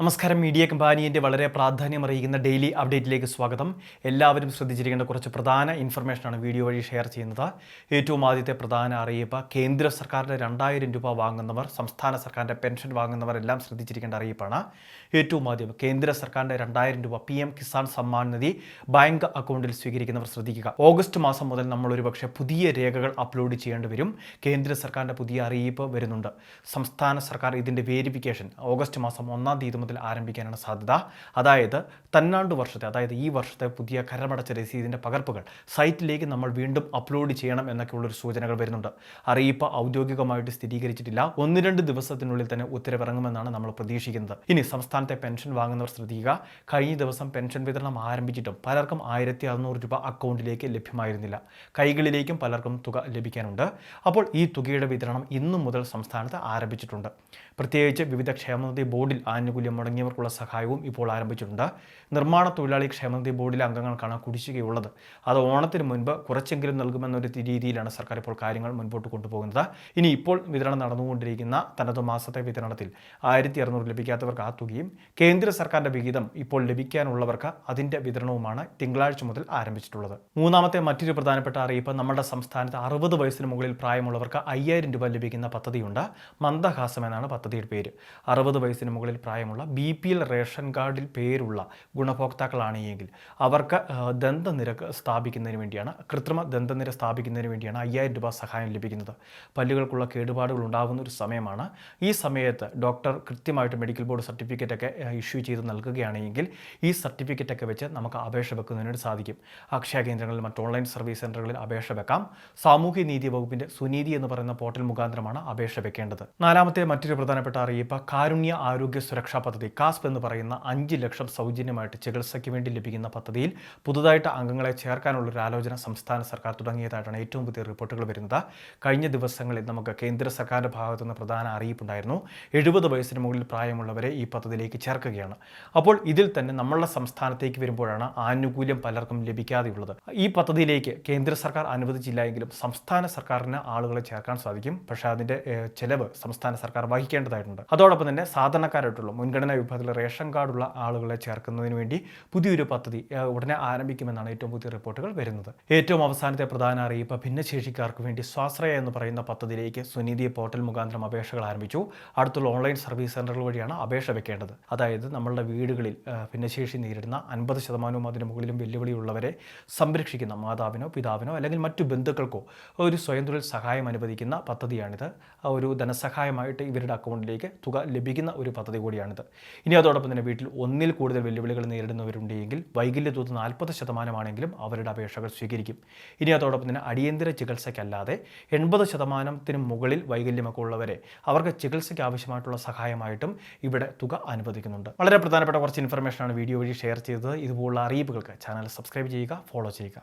നമസ്കാരം. മീഡിയ കമ്പാനിയന്റെ വളരെ പ്രാധാന്യം അറിയിക്കുന്ന ഡെയിലി അപ്ഡേറ്റിലേക്ക് സ്വാഗതം. എല്ലാവരും ശ്രദ്ധിച്ചിരിക്കേണ്ട കുറച്ച് പ്രധാന ഇൻഫർമേഷനാണ് വീഡിയോ വഴി ഷെയർ ചെയ്യുന്നത്. ഏറ്റവും ആദ്യത്തെ പ്രധാന അറിയിപ്പ് കേന്ദ്ര സർക്കാരിന്റെ രണ്ടായിരം രൂപ വാങ്ങുന്നവർ സംസ്ഥാന സർക്കാരിന്റെ പെൻഷൻ വാങ്ങുന്നവർ എല്ലാം ശ്രദ്ധിച്ചിരിക്കേണ്ട അറിയിപ്പാണ്. ഏറ്റവും ആദ്യം കേന്ദ്ര സർക്കാരിന്റെ രണ്ടായിരം രൂപ P M Kisan Samman Nidhi bank അക്കൗണ്ടിൽ സ്വീകരിക്കുന്നവർ ശ്രദ്ധിക്കുക. ഓഗസ്റ്റ് മാസം മുതൽ നമ്മൾ ഒരുപക്ഷെ പുതിയ രേഖകൾ അപ്ലോഡ് ചെയ്യേണ്ടി വരും. കേന്ദ്ര സർക്കാരിന്റെ പുതിയ അറിയിപ്പ് വരുന്നുണ്ട്. സംസ്ഥാന സർക്കാർ ഇതിന്റെ വേരിഫിക്കേഷൻ ഓഗസ്റ്റ് മാസം ഒന്നാം തീയതി മുതൽ ആരംഭിക്കാനാണ് സാധ്യത. അതായത് തന്നാണ്ട് വർഷത്തെ അതായത് ഈ വർഷത്തെ പുതിയ കരമടച്ച രസീതിന്റെ പകർപ്പുകൾ സൈറ്റിലേക്ക് നമ്മൾ വീണ്ടും അപ്ലോഡ് ചെയ്യണം എന്നൊക്കെയുള്ളൊരു സൂചനകൾ വരുന്നുണ്ട്. അറിയിപ്പ് ഔദ്യോഗികമായിട്ട് സ്ഥിരീകരിച്ചിട്ടില്ല. ഒന്ന് രണ്ട് ദിവസത്തിനുള്ളിൽ തന്നെ ഉത്തരവിറങ്ങുമെന്നാണ് നമ്മൾ പ്രതീക്ഷിക്കുന്നത്. ഇനി സംസ്ഥാനത്തെ പെൻഷൻ വാങ്ങുന്നവർ ശ്രദ്ധിക്കുക. കഴിഞ്ഞ ദിവസം പെൻഷൻ വിതരണം ആരംഭിച്ചിട്ടും പലർക്കും ആയിരത്തി അറുന്നൂറ് രൂപ അക്കൗണ്ടിലേക്ക് ലഭ്യമായിരുന്നില്ല. കൈകളിലേക്കും പലർക്കും തുക ലഭിക്കാനുണ്ട്. അപ്പോൾ ഈ തുകയുടെ വിതരണം ഇന്നു മുതൽ സംസ്ഥാനത്ത് ആരംഭിച്ചിട്ടുണ്ട്. പ്രത്യേകിച്ച് വിവിധ ക്ഷേമനിധി ബോർഡിൽ ആനുകൂല്യം മുടങ്ങിയവർക്കുള്ള സഹായവും ഇപ്പോൾ ആരംഭിച്ചിട്ടുണ്ട്. നിർമ്മാണ തൊഴിലാളി ക്ഷേമനിധി ബോർഡിലെ അംഗങ്ങൾക്കാണ് കുടിശ്ശികയുള്ളത്. അത് ഓണത്തിന് മുൻപ് കുറച്ചെങ്കിലും നൽകുമെന്നൊരു രീതിയിലാണ് സർക്കാർ ഇപ്പോൾ കാര്യങ്ങൾ മുൻപോട്ട് കൊണ്ടുപോകുന്നത്. ഇനി ഇപ്പോൾ വിതരണം നടന്നുകൊണ്ടിരിക്കുന്ന തനത് മാസത്തെ വിതരണത്തിൽ ആയിരത്തി അറുന്നൂറ് ലഭിക്കാത്തവർക്ക് ആ തുകയും കേന്ദ്ര സർക്കാരിന്റെ വിഹിതം ഇപ്പോൾ ലഭിക്കാനുള്ളവർക്ക് അതിന്റെ വിതരണവുമാണ് തിങ്കളാഴ്ച മുതൽ ആരംഭിച്ചിട്ടുള്ളത്. മൂന്നാമത്തെ മറ്റൊരു പ്രധാനപ്പെട്ട അറിയിപ്പ് നമ്മുടെ സംസ്ഥാനത്ത് അറുപത് വയസ്സിന് മുകളിൽ പ്രായമുള്ളവർക്ക് അയ്യായിരം രൂപ ലഭിക്കുന്ന പദ്ധതിയുണ്ട്. മന്ദഹാസം എന്നാണ് പദ്ധതിയുടെ പേര്. അറുപത് വയസ്സിന് മുകളിൽ പ്രായമുള്ള ബി പി എൽ റേഷൻ കാർഡിൽ പേരുള്ള ഗുണഭോക്താക്കളാണ് എങ്കിൽ അവർക്ക് ദന്തനിരക്ക് സ്ഥാപിക്കുന്നതിന് വേണ്ടിയാണ് കൃത്രിമ ദന്തനിര സ്ഥാപിക്കുന്നതിന് വേണ്ടിയാണ് അയ്യായിരം രൂപ സഹായം ലഭിക്കുന്നത്. പല്ലുകൾക്കുള്ള കേടുപാടുകൾ ഉണ്ടാകുന്ന ഒരു സമയമാണ്. ഈ സമയത്ത് ഡോക്ടർ കൃത്യമായിട്ട് മെഡിക്കൽ ബോർഡ് സർട്ടിഫിക്കറ്റൊക്കെ ഇഷ്യൂ ചെയ്ത് നൽകുകയാണെങ്കിൽ ഈ സർട്ടിഫിക്കറ്റൊക്കെ വെച്ച് നമുക്ക് അപേക്ഷ വെക്കുന്നതിന് സാധിക്കും. അക്ഷയ കേന്ദ്രങ്ങളിൽ മറ്റ് ഓൺലൈൻ സർവീസ് സെന്ററുകളിൽ അപേക്ഷ വെക്കാം. സാമൂഹ്യ നീതി വകുപ്പിന്റെ സുനീതി എന്ന് പറയുന്ന പോർട്ടൽ മുഖാന്തരമാണ് അപേക്ഷ വെക്കേണ്ടത്. നാലാമത്തെ മറ്റൊരു പ്രധാനപ്പെട്ട അറിയിപ്പ് കാരുണ്യ ആരോഗ്യ സുരക്ഷാ പദ്ധതി കാസ്പ് എന്ന് പറയുന്ന അഞ്ച് ലക്ഷം സൗജന്യമായിട്ട് ചികിത്സയ്ക്ക് വേണ്ടി ലഭിക്കുന്ന പദ്ധതിയിൽ പുതുതായിട്ട് അംഗങ്ങളെ ചേർക്കാനുള്ള ഒരു ആലോചന സംസ്ഥാന സർക്കാർ തുടങ്ങിയതായിട്ടാണ് ഏറ്റവും പുതിയ റിപ്പോർട്ടുകൾ വരുന്നത്. കഴിഞ്ഞ ദിവസങ്ങളിൽ നമുക്ക് കേന്ദ്ര സർക്കാരിന്റെ ഭാഗത്തു നിന്ന് പ്രധാന അറിയിപ്പുണ്ടായിരുന്നു. എഴുപത് വയസ്സിന് മുകളിൽ പ്രായമുള്ളവരെ ഈ പദ്ധതിയിലേക്ക് ചേർക്കുകയാണ്. അപ്പോൾ ഇതിൽ തന്നെ നമ്മളുടെ സംസ്ഥാനത്തേക്ക് വരുമ്പോഴാണ് ആനുകൂല്യം പലർക്കും ലഭിക്കാതെയുള്ളത്. ഈ പദ്ധതിയിലേക്ക് കേന്ദ്ര സർക്കാർ അനുവദിച്ചില്ല എങ്കിലും സംസ്ഥാന സർക്കാരിന് ആളുകളെ ചേർക്കാൻ സാധിക്കും. പക്ഷേ അതിന്റെ ചെലവ് സംസ്ഥാന സർക്കാർ വഹിക്കേണ്ടതായിട്ടുണ്ട്. അതോടൊപ്പം തന്നെ സാധാരണക്കാരായിട്ടുള്ള മുൻഗണനാ വിഭാഗത്തിലെ റേഷൻ കാർഡുള്ള ആളുകളെ ചേർക്കുന്നതിന് വേണ്ടി പുതിയൊരു പദ്ധതി ഉടനെ ആരംഭിക്കുമെന്നാണ് ഏറ്റവും പുതിയ റിപ്പോർട്ടുകൾ വരുന്നത്. ഏറ്റവും അവസാനത്തെ പ്രധാന അറിയിപ്പ് ഭിന്നശേഷിക്കാർക്ക് വേണ്ടി സ്വാശ്രയ എന്ന് പറയുന്ന പദ്ധതിയിലേക്ക് സുനീതി പോർട്ടൽ മുഖാന്തരം അപേക്ഷകൾ ആരംഭിച്ചു. അടുത്തുള്ള ഓൺലൈൻ സർവീസ് സെന്ററുകൾ വഴിയാണ് അപേക്ഷ വെക്കേണ്ടത്. അതായത് നമ്മളുടെ വീടുകളിൽ ഭിന്നശേഷി നേരിടുന്ന അൻപത് ശതമാനവും അതിന് മുകളിലും വെല്ലുവിളിയുള്ളവരെ സംരക്ഷിക്കുന്ന മാതാവിനോ പിതാവിനോ അല്ലെങ്കിൽ മറ്റു ബന്ധുക്കൾക്കോ ഒരു സ്വയം തൊഴിൽ സഹായം അനുവദിക്കുന്ന പദ്ധതിയാണിത്. ഒരു ധനസഹായമായിട്ട് ഇവരുടെ അക്കൗണ്ടിലേക്ക് തുക ലഭിക്കുന്ന ഒരു പദ്ധതി കൂടിയാണിത്. ഇനി അതോടൊപ്പം തന്നെ വീട്ടിൽ ഒന്നിൽ കൂടുതൽ വെല്ലുവിളികൾ നേരിടുന്നവരുണ്ടെങ്കിൽ വൈകല്യ തോത് നാൽപ്പത് ശതമാനമാണെങ്കിലും അവരുടെ അപേക്ഷകൾ സ്വീകരിക്കും. ഇനി അതോടൊപ്പം തന്നെ അടിയന്തര ചികിത്സയ്ക്കല്ലാതെ എൺപത് ശതമാനത്തിന് മുകളിൽ വൈകല്യമൊക്കെ ഉള്ളവരെ അവർക്ക് ചികിത്സയ്ക്ക് ആവശ്യമായിട്ടുള്ള സഹായമായിട്ടും ഇവിടെ തുക അനുവദിക്കുന്നുണ്ട്. വളരെ പ്രധാനപ്പെട്ട കുറച്ച് ഇൻഫർമേഷനാണ് വീഡിയോ വഴി ഷെയർ ചെയ്തത്. ഇതുപോലുള്ള അറിയിപ്പുകൾക്ക് ചാനൽ സബ്സ്ക്രൈബ് ചെയ്യുക ഫോളോ ചെയ്യുക.